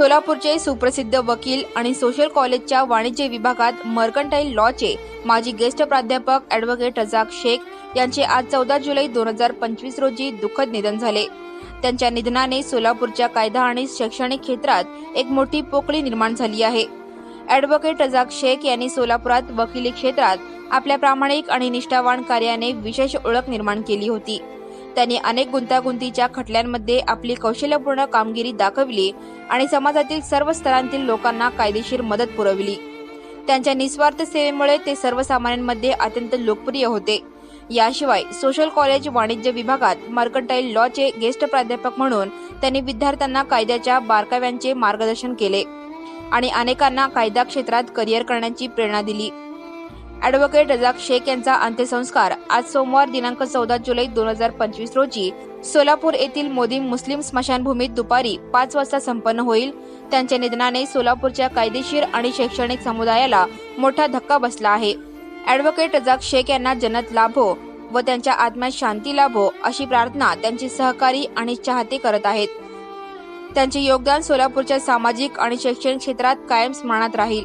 सोलापूरचे सुप्रसिद्ध वकील आणि सोशल कॉलेजच्या वाणिज्य विभागात मर्कंटाईल लॉचे माजी गेस्ट प्राध्यापक ॲडव्होकेट रजाक शेख यांचे आज चौदा जुलै दोन हजार पंचवीस रोजी दुःखद निधन झाले. त्यांच्या निधनाने सोलापूरच्या कायदा आणि शैक्षणिक क्षेत्रात एक मोठी पोकळी निर्माण झाली आहे. ॲडव्होकेट रजाक शेख यांनी सोलापुरात वकिली क्षेत्रात आपल्या प्रामाणिक आणि निष्ठावान कार्याने विशेष ओळख निर्माण केली होती. त्यांनी अनेक गुंतागुंतीच्या खटल्यांमध्ये आपली कौशल्यपूर्ण कामगिरी दाखवली आणि समाजातील सर्व स्तरांतील लोकांना कायदेशीर मदत पुरवली. त्यांच्या निस्वार्थ सेवेमुळे ते सर्वसामान्यांमध्ये अत्यंत लोकप्रिय होते. याशिवाय सोशल कॉलेज वाणिज्य विभागात मर्कंटाईल लॉचे गेस्ट प्राध्यापक म्हणून त्यांनी विद्यार्थ्यांना कायद्याच्या बारकाव्यांचे मार्गदर्शन केले आणि अनेकांना कायदा क्षेत्रात करिअर करण्याची प्रेरणा दिली. ॲडव्होकेट रजाक शेख यांचा अंत्यसंस्कार आज सोमवार दिनांक चौदा जुलै दोन हजार पंचवीस रोजी सोलापूर येथील मोदी मुस्लिम स्मशानभूमीत दुपारी पाच वाजता संपन्न होईल. त्यांच्या निधनाने सोलापूरच्या कायदेशीर आणि शैक्षणिक समुदायाला मोठा धक्का बसला आहे. ॲडव्होकेट रजाक शेख यांना जन्नत लाभो व त्यांच्या आत्म्यात शांती लाभो अशी प्रार्थना त्यांची सहकारी आणि चाहते करत आहेत. त्यांचे योगदान सोलापूरच्या सामाजिक आणि शैक्षणिक क्षेत्रात कायम स्मरणात राहील.